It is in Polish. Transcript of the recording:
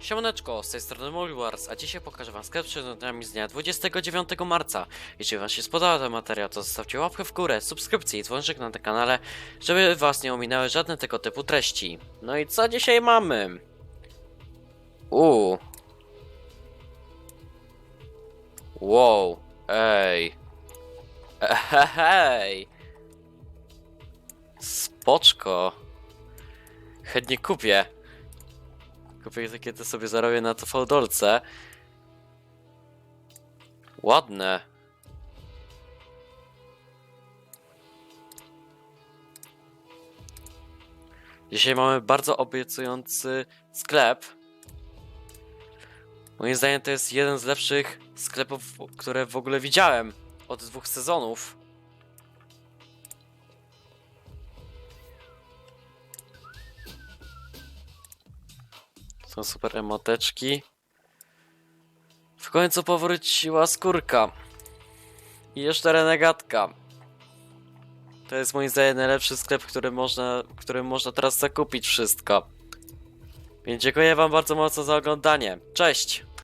Siemaneczko, z tej strony Molwars, a dzisiaj pokażę wam sklep z przedmiotami z dnia 29 marca. Jeśli wam się spodobał ten materiał, to zostawcie łapkę w górę, subskrypcję i dzwoneczek na tym kanale, żeby was nie ominęły żadne tego typu treści. No i co dzisiaj mamy? Uuu. Wow, ej. Hej. Spoczko. Chętnie kupię. Kupię takie to sobie zarobię na to fałdolce. Ładne. Dzisiaj mamy bardzo obiecujący sklep. Moim zdaniem to jest jeden z lepszych sklepów, które w ogóle widziałem od dwóch sezonów. Są super emoteczki. W końcu powróciła skórka. I jeszcze renegatka. To jest moim zdaniem najlepszy sklep, który można, którym można teraz zakupić wszystko. Więc dziękuję wam bardzo mocno za oglądanie. Cześć!